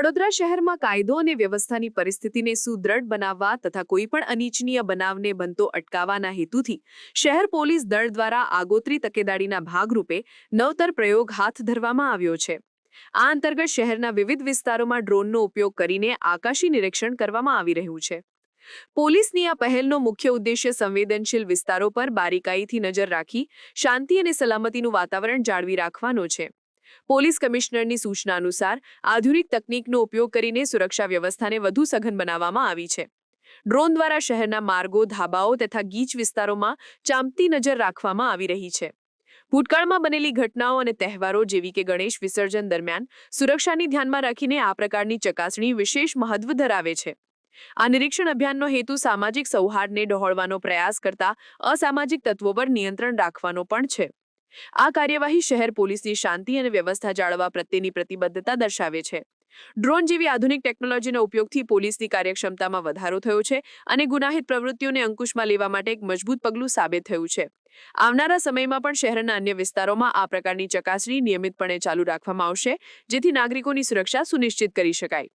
વડોદરા શહેરમાં કાયદો અને વ્યવસ્થાની પરિસ્થિતિને સુદૃઢ બનાવવા તથા કોઈપણ અનિચ્છનીય બનાવને બનતો અટકાવવાના હેતુથી શહેર પોલીસ દળ દ્વારા આગોતરી તકેદારીના ભાગરૂપે નવતર પ્રયોગ હાથ ધરવામાં આવ્યો છે. આ અંતર્ગત શહેરના વિવિધ વિસ્તારોમાં ડ્રોનનો ઉપયોગ કરીને આકાશી નિરીક્ષણ કરવામાં આવી રહ્યું છે. પોલીસની આ પહેલનો મુખ્ય ઉદ્દેશ્ય સંવેદનશીલ વિસ્તારો પર બારીકાઈથી નજર રાખી શાંતિ અને સલામતીનું વાતાવરણ જાળવી રાખવાનો છે. પોલીસ કમિશનરની સૂચના અનુસાર આધુનિક તકનીકનો ઉપયોગ કરીને સુરક્ષા વ્યવસ્થાને વધુ સઘન બનાવવામાં આવી છે. ડ્રોન દ્વારા શહેરના માર્ગો, ધાબાઓ તથા ગીચ વિસ્તારોમાં ચાંપતી નજર રાખવામાં આવી રહી છે. ભૂતકાળમાં બનેલી ઘટનાઓ અને તહેવારો જેવી કે ગણેશ વિસર્જન દરમિયાન સુરક્ષાની ધ્યાનમાં રાખીને આ પ્રકારની ચકાસણી વિશેષ મહત્વ ધરાવે છે. આ નિરીક્ષણ અભિયાનનો હેતુ સામાજિક સૌહાર્દને ડહોળવાનો પ્રયાસ કરતા અસામાજિક તત્વો પર નિયંત્રણ રાખવાનો પણ છે. આ કાર્યવાહી શહેર પોલીસની શાંતિ અને વ્યવસ્થા જાળવવા પ્રત્યેની પ્રતિબદ્ધતા દર્શાવે છે. ડ્રોન જેવી આધુનિક ટેકનોલોજીના ઉપયોગથી પોલીસની કાર્યક્ષમતામાં વધારો થયો છે અને ગુનાહિત પ્રવૃત્તિઓને અંકુશમાં લેવા માટે એક મજબૂત પગલું સાબિત થયું છે. આવનારા સમયમાં પણ શહેરના અન્ય વિસ્તારોમાં આ પ્રકારની ચકાસણી નિયમિતપણે ચાલુ રાખવામાં આવશે, જેથી નાગરિકોની સુરક્ષા સુનિશ્ચિત કરી શકાય.